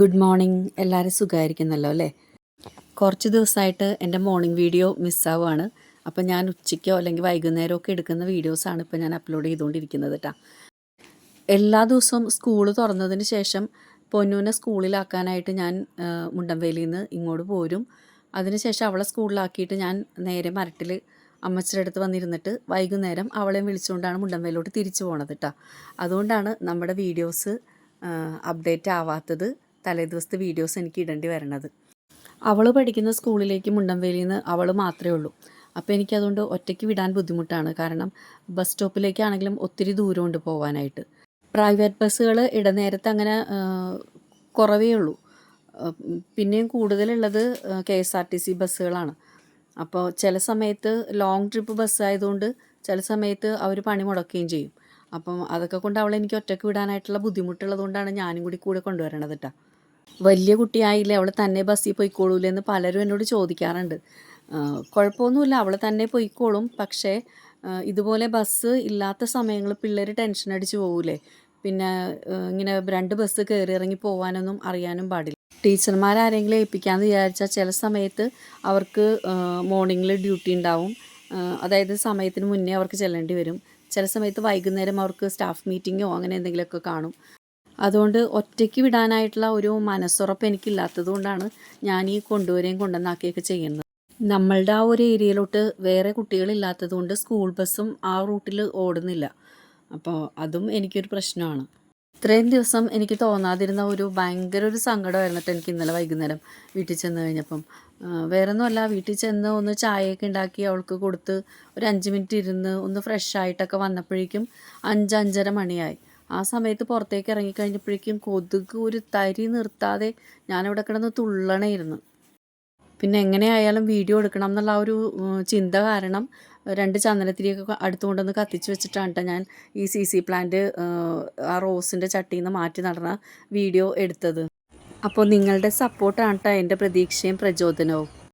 Good morning എല്ലാവരും സുഖമായിരിക്കുന്നല്ലോ അല്ലേ? കുറച്ച് ദിവസമായിട്ട് എന്റെ മോർണിംഗ് വീഡിയോ മിസ്സാവുകയാണ് അപ്പോൾ ഞാൻ ഉച്ചയ്ക്കോ അല്ലെങ്കിൽ വൈകുന്നേരമോ ഒക്കെ എടുക്കുന്ന വീഡിയോസാണ് ഇപ്പോൾ ഞാൻ അപ്ലോഡ് ചെയ്തുകൊണ്ടിരിക്കുന്നത് കേട്ടോ എല്ലാ ദിവസവും സ്കൂൾ തുറന്നതിന് ശേഷം പൊന്നൂനെ സ്കൂളിലാക്കാനായിട്ട് ഞാൻ മുണ്ടംവേലിയിൽ നിന്ന് ഇങ്ങോട്ട് പോരും. അതിനുശേഷം അവളെ സ്കൂളിലാക്കിയിട്ട് ഞാൻ നേരെ മരട്ടിൽ അമ്മച്ചിയുടെ അടുത്ത് വന്നിരുന്നിട്ട് വൈകുന്നേരം അവളെ വിളിച്ചുകൊണ്ടാണ് മുണ്ടംവേലോട്ട് തിരിച്ചു പോണത് കേട്ടോ അതുകൊണ്ടാണ് നമ്മുടെ വീഡിയോസ് അപ്ഡേറ്റ് ആവാത്തത്. തലേദിവസത്തെ വീഡിയോസ് എനിക്ക് ഇടേണ്ടി വരണത്. അവൾ പഠിക്കുന്ന സ്കൂളിലേക്ക് മുണ്ടംവേലിയിൽ നിന്ന് അവൾ മാത്രമേ ഉള്ളൂ. അപ്പോൾ എനിക്കതുകൊണ്ട് ഒറ്റയ്ക്ക് വിടാൻ ബുദ്ധിമുട്ടാണ്. കാരണം ബസ് സ്റ്റോപ്പിലേക്കാണെങ്കിലും ഒത്തിരി ദൂരമുണ്ട് പോകാനായിട്ട് പ്രൈവറ്റ് ബസ്സുകൾ ഇടനേരത്തെ അങ്ങനെ കുറവേ ഉള്ളൂ. പിന്നെയും കൂടുതലുള്ളത് K S R T C ബസ്സുകളാണ്. അപ്പോൾ ചില സമയത്ത് ലോങ് ട്രിപ്പ് ബസ് ആയതുകൊണ്ട് ചില സമയത്ത് അവർ പണി മുടക്കുകയും ചെയ്യും. അപ്പം അതൊക്കെ കൊണ്ട് അവളെ എനിക്ക് ഒറ്റയ്ക്ക് വിടാനായിട്ടുള്ള ബുദ്ധിമുട്ടുള്ളത് കൊണ്ടാണ് ഞാനും കൂടി കൂടെ കൊണ്ടുവരണത് കേട്ടോ വലിയ കുട്ടിയായില്ലേ അവളെ തന്നെ ബസ്സിൽ പോയിക്കോളൂലേ എന്ന് പലരും എന്നോട് ചോദിക്കാറുണ്ട്. കുഴപ്പമൊന്നുമില്ല അവളെ തന്നെ പോയിക്കോളും. പക്ഷേ ഇതുപോലെ ബസ് ഇല്ലാത്ത സമയങ്ങൾ പിള്ളേർ ടെൻഷൻ അടിച്ച് പോകൂലേ. പിന്നെ ഇങ്ങനെ രണ്ട് ബസ് കയറി ഇറങ്ങി പോകാനൊന്നും അറിയാനും പാടില്ല. ടീച്ചർമാരാരെങ്കിലും ഏൽപ്പിക്കാമെന്ന് വിചാരിച്ചാൽ ചില സമയത്ത് അവർക്ക് മോർണിംഗിൽ ഡ്യൂട്ടി ഉണ്ടാവും. അതായത് സമയത്തിന് മുന്നേ അവർക്ക് ചെല്ലേണ്ടി വരും. ചില സമയത്ത് വൈകുന്നേരം അവർക്ക് സ്റ്റാഫ് മീറ്റിങ്ങോ അങ്ങനെ എന്തെങ്കിലുമൊക്കെ കാണും. അതുകൊണ്ട് ഒറ്റയ്ക്ക് വിടാനായിട്ടുള്ള ഒരു മനസ്സുറപ്പ് എനിക്കില്ലാത്തത് കൊണ്ടാണ് ഞാൻ ഈ കൊണ്ടുവരികയും കൊണ്ടുവന്നാക്കുകയൊക്കെ ചെയ്യുന്നത്. നമ്മളുടെ ആ ഒരു ഏരിയയിലോട്ട് വേറെ കുട്ടികളില്ലാത്തത് കൊണ്ട് സ്കൂൾ ബസ്സും ആ റൂട്ടിൽ ഓടുന്നില്ല. അപ്പോൾ അതും എനിക്കൊരു പ്രശ്നമാണ്. ഇത്രയും ദിവസം എനിക്ക് തോന്നാതിരുന്ന ഒരു ഭയങ്കര ഒരു സങ്കടമായിരുന്നു എനിക്ക് ഇന്നലെ വൈകുന്നേരം വീട്ടിൽ ചെന്ന് കഴിഞ്ഞപ്പം. വേറെ ഒന്നുമല്ല വീട്ടിൽ ചെന്ന് ഒന്ന് ചായയൊക്കെ ഉണ്ടാക്കി അവൾക്ക് കൊടുത്ത് ഒരു അഞ്ച് മിനിറ്റ് ഇരുന്ന് ഒന്ന് ഫ്രഷ് ആയിട്ടൊക്കെ വന്നപ്പോഴേക്കും അഞ്ച് അഞ്ചര മണിയായി. ആ സമയത്ത് പുറത്തേക്ക് ഇറങ്ങിക്കഴിഞ്ഞപ്പോഴേക്കും കൊതുക് ഒരു തരി നിർത്താതെ ഞാനിവിടെ കിടന്ന് തുള്ളണേയിരുന്നു. പിന്നെ എങ്ങനെയായാലും വീഡിയോ എടുക്കണം എന്നുള്ള ആ ഒരു ചിന്ത കാരണം രണ്ട് ചന്ദനത്തിരിയൊക്കെ അടുത്തുകൊണ്ടൊന്ന് കത്തിച്ച് വെച്ചിട്ടാണ് കേട്ടോ ഞാൻ ഈ സി സി പ്ലാന്റ് ആ റോസിന്റെ ചട്ടിയിൽ നിന്ന് മാറ്റി നടന്ന വീഡിയോ എടുത്തത്. അപ്പോൾ നിങ്ങളുടെ സപ്പോർട്ടാണ് കേട്ടോ എന്റെ പ്രതീക്ഷയും പ്രചോദനവും.